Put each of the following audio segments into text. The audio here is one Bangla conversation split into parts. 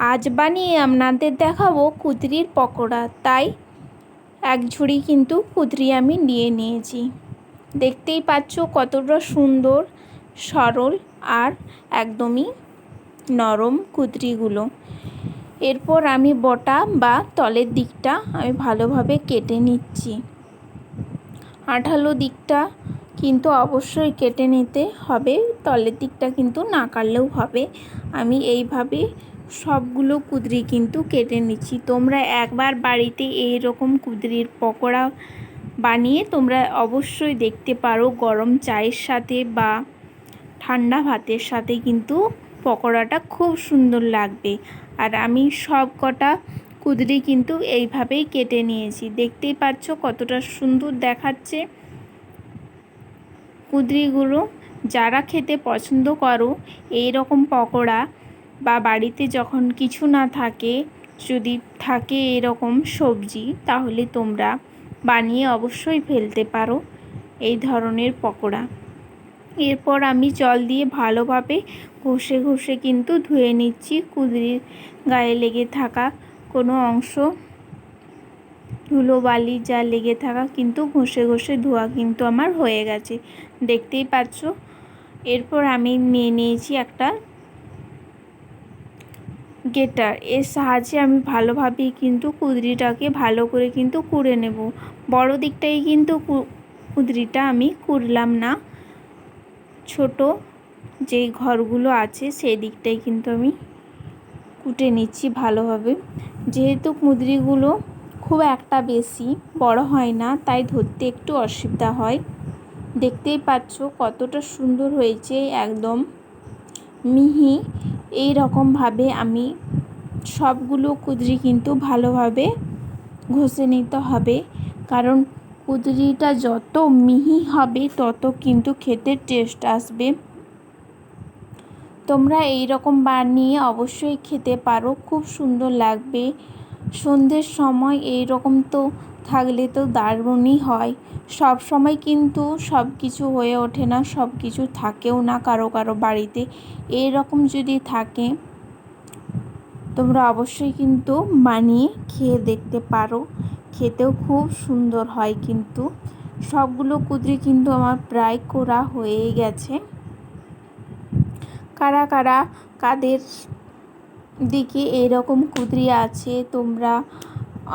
আজ বানিয়ে আপনাদের দেখাবো কুদরির পকোড়া। তাই এক ঝুড়ি কিন্তু কুদরি আমি নিয়ে নিয়েছি। দেখতেই পাচ্ছ কতটা সুন্দর, সরল আর একদমই নরম কুদরিগুলো। এরপর আমি বটা বা তলের দিকটা আমি ভালোভাবে কেটে নিচ্ছি। আঠালো দিকটা কিন্তু অবশ্যই কেটে নিতে হবে, তলের দিকটা কিন্তু না কাটলেও হবে। আমি এইভাবে সবগুলো কুদরি কিন্তু কেটে নিচ্ছি। তোমরা একবার বাড়িতে এই রকম কুদরির পকোড়া বানিয়ে তোমরা অবশ্যই দেখতে পারো গরম চায়ের সাথে বা ঠান্ডা ভাতের সাথে কিন্তু পকোড়াটা খুব সুন্দর লাগবে। আর আমি সব কটা কুদরি কিন্তু এইভাবেই কেটে নিয়েছি। দেখতেই পাচ্ছ কতটা সুন্দর দেখাচ্ছে। কুদরিগুলো যারা খেতে পছন্দ করো এই রকম পকোড়া বা বাড়িতে যখন কিছু না থাকে, যদি থাকে এরকম সবজি, তাহলে তোমরা বানিয়ে অবশ্যই ফেলতে পারো এই ধরনের পকোড়া। এরপর আমি জল দিয়ে ভালোভাবে ঘষে ঘষে কিন্তু ধুয়ে নিচ্ছি। কুদরির গায়ে লেগে থাকা কোনো অংশ, ধুলোবালি যা লেগে থাকা কিন্তু ঘষে ঘষে ধোয়া কিন্তু আমার হয়ে গেছে। দেখতেই পাচ্ছ? এরপর আমি নিয়ে নিয়েছি একটা গেটার। এর সাহায্যে আমি ভালোভাবে কিন্তু কুদরিটাকে ভালো করে কিন্তু কুড়ে নেব। বড় দিকটাই কিন্তু কুদরিটা আমি কুড়লাম না। ছোট যে ঘরগুলো আছে সেই দিকটাই কিন্তু আমি কুটে নিচ্ছি ভালোভাবে। যেহেতু কুদরিগুলো খুব একটা বেশি বড় হয় না, তাই ধরতে একটু অসুবিধা হয়। দেখতেই পাচ্ছ কতটা সুন্দর হয়েছে একদম। মিহি, এই রকমভাবে আমি সবগুলো কুদরি কিন্তু ভালোভাবে ঘষে নিতে হবে। কারণ কুদরিটা যত মিহি হবে, তত কিন্তু খেতে টেস্ট আসবে। তোমরা এই রকম বানিয়ে অবশ্যই খেতে পারো, খুব সুন্দর লাগবে। সন্ধ্যের সময় এই রকম তো থাকলে তো দারুণই হয়। সব সময় কিন্তু সব কিছু হয়ে ওঠে না, সব কিছু থাকেও না কারও কারও বাড়িতে। এই রকম যদি থাকে, তোমরা অবশ্যই কিন্তু বানিয়ে খেয়ে দেখতে পারো। খেতেও খুব সুন্দর হয় কিন্তু। সবগুলো কুদরি কিন্তু আমার প্রায় করা হয়ে গেছে। কারা কারা, কাদের দিকে এরকম কুদরি আছে, তোমরা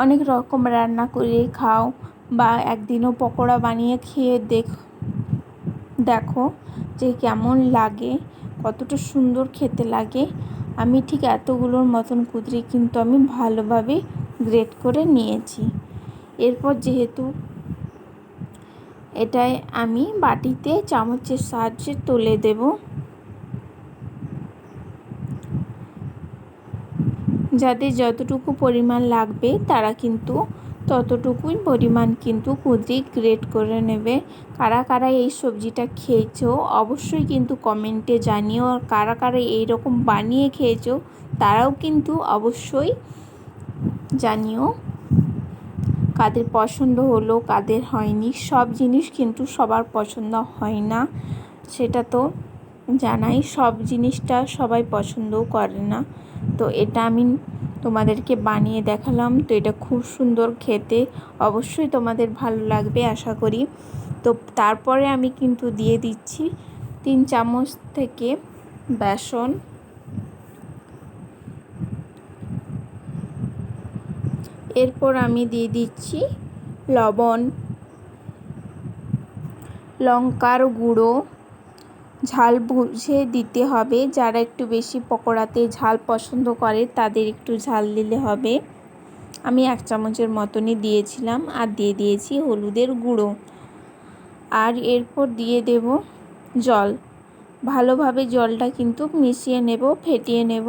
অনেক রকম রান্না করে খাও বা একদিনও পকোড়া বানিয়ে খেয়ে দেখ, দেখো যে কেমন লাগে, কতটা সুন্দর খেতে লাগে। আমি ঠিক এতগুলোর মতন কুদরি কিন্তু আমি ভালোভাবে গ্রেট করে নিয়েছি। এরপর যেহেতু এটাই আমি বাটিতে চামচের সাহায্যে তুলে দেব। যাদের যতটুকু পরিমাণ লাগবে, তারা কিন্তু ততটুকুই পরিমাণ কিন্তু কুদরি গ্রেট করে নেবে। কারা কারা এই সবজিটা খেয়েছো, অবশ্যই কিন্তু কমেন্টে জানিও। আর কারা কারা এইরকম বানিয়ে খেয়েছো, তারাও কিন্তু অবশ্যই জানিও। কাদের পছন্দ হলো, কাদের হয়নি, সব জিনিস কিন্তু সবার পছন্দ হয় না, সেটা তো জানাই। সব জিনিসটা সবাই পছন্দও করে না। তো এটা আমি তোমাদেরকে বানিয়ে দেখালাম। তো এটা খুব সুন্দর খেতে। অবশ্যই তোমাদের ভালো লাগবে, আশা করি। তো তারপরে আমি কিন্তু দিয়ে দিচ্ছি তিন চামচ থেকে বেসন। এরপর আমি দিয়ে দিচ্ছি লবণ, লঙ্কার গুঁড়ো। ঝাল বুঝে দিতে হবে। যারা একটু বেশি পকোড়াতে ঝাল পছন্দ করে, তাদের একটু ঝাল দিলে হবে। আমি এক চামচের মতনই দিয়েছিলাম আর দিয়ে দিয়েছি হলুদের গুঁড়ো। আর এরপর দিয়ে দেব জল। ভালোভাবে জলটা কিন্তু মিশিয়ে নেব, ফেটিয়ে নেব।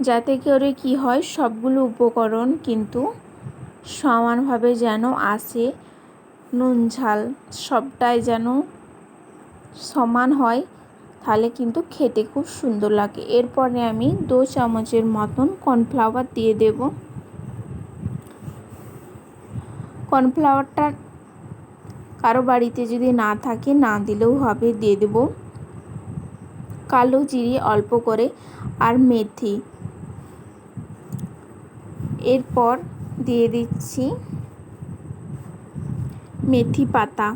যাতে করে কি হয়, সবগুলো উপকরণ কিন্তু সমানভাবে যেন আসে। নুন, ঝাল সবটাই যেন সমান হয়, তাহলে কিন্তু খেতে খুব সুন্দর লাগে। এরপরে আমি দু চামচের মতন কর্নফ্লাওয়ার দিয়ে দেব। কর্নফ্লাওয়ারটা কারও বাড়িতে যদি না থাকে, না দিলেও হবে, দিয়ে দেব। কালো জিরে অল্প করে আর মেথি। এরপর দিয়ে দিচ্ছি মেথি পাতা।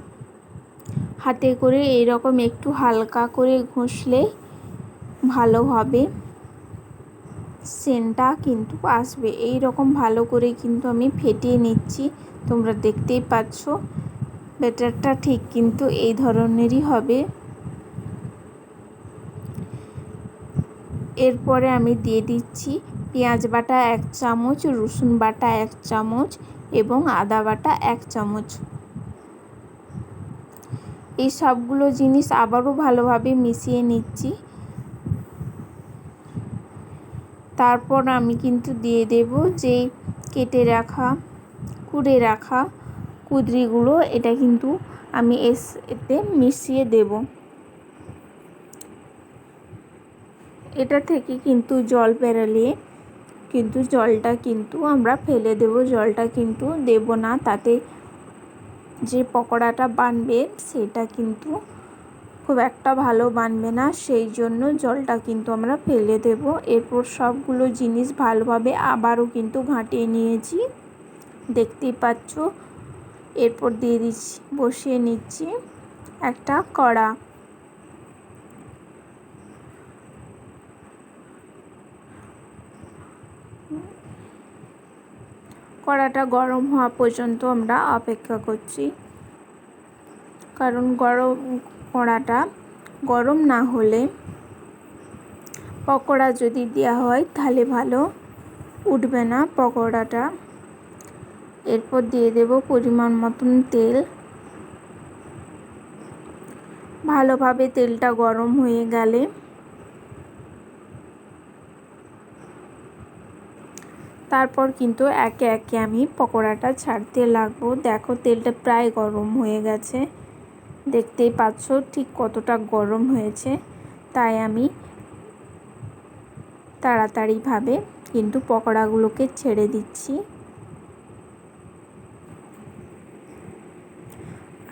হাতে করে এরকম একটু হালকা করে ঘষলে ভালো হবে। সেন্টটা কিন্তু আসবে। এই রকম ভালো করে কিন্তু আমি ফেটিয়ে নিচ্ছি। তোমরা দেখতেই পাচ্ছ, ব্যাটারটা ঠিক কিন্তু এই ধরনেরই হবে। এরপরে আমি দিয়ে দিচ্ছি পেঁয়াজ বাটা এক চামচ, রসুন বাটা এক চামচ এবং আদা বাটা এক চামচ। এই সবগুলো জিনিস আবারও ভালোভাবে মিশিয়ে নিচ্ছি। তারপর আমি কিন্তু দিয়ে দেব যে কেটে রাখা, কুড়ে রাখা কুদরিগুলো, এটা কিন্তু আমি এস এতে মিশিয়ে দেব। এটা থেকে কিন্তু জল বেরালে কিন্তু জলটা কিন্তু আমরা ফেলে দেব। জলটা কিন্তু দেব না, তাতে যে পকোড়াটা বানবে, সেটা কিন্তু খুব একটা ভালো বানবে না। সেই জন্য জলটা কিন্তু আমরা ফেলে দেব। এরপর সবগুলো জিনিস ভালোভাবে আবারও কিন্তু ঘাঁটিয়ে নিয়েছি। দেখতেই পাচ্ছ? এরপর দিয়ে দিচ্ছি, বসিয়ে নিচ্ছি একটা কড়া। কড়াটা গরম হওয়া পর্যন্ত আমরা অপেক্ষা করছি। কারণ গরম কড়াটা গরম না হলে পকোড়া যদি দেওয়া হয় তাহলে ভালো উঠবে না পকোড়াটা। এরপর দিয়ে দেব পরিমাণ মতন তেল। ভালোভাবে তেলটা গরম হয়ে গেলে তারপর কিন্তু একে একে আমি পকোড়াটা ছাড়তে লাগবো। দেখো, তেলটা প্রায় গরম হয়ে গেছে। দেখতেই পাচ্ছ ঠিক কতটা গরম হয়েছে। তাই আমি তাড়াতাড়িভাবে কিন্তু পকোড়াগুলোকে ছেড়ে দিচ্ছি।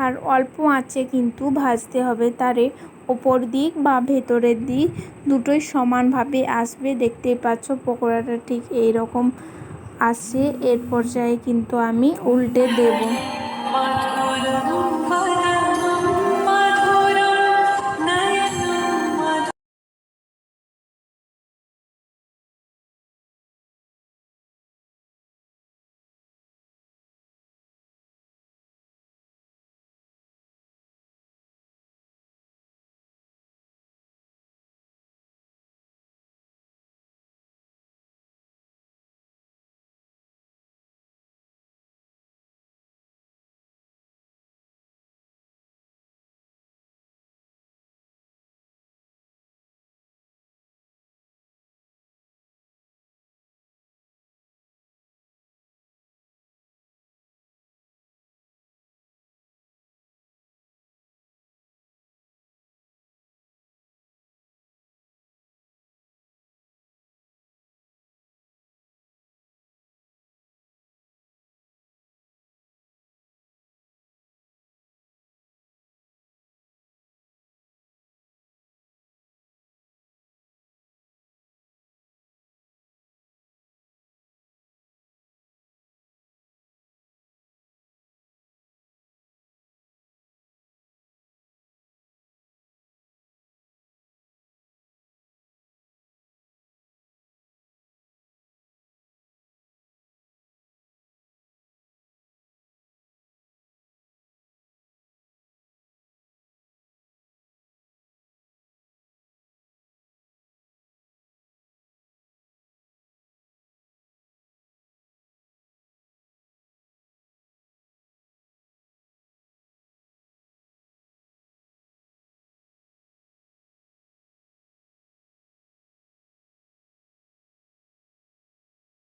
আর অল্প আঁচে কিন্তু ভাজতে হবে তারে ওপর দিক বা ভেতরের দিক দুটোই সমানভাবে আসবে। দেখতেই পাচ্ছ পকোড়াটা ঠিক এই রকম আসে এর পর্যায়ে কিন্তু আমি উল্টে দেব।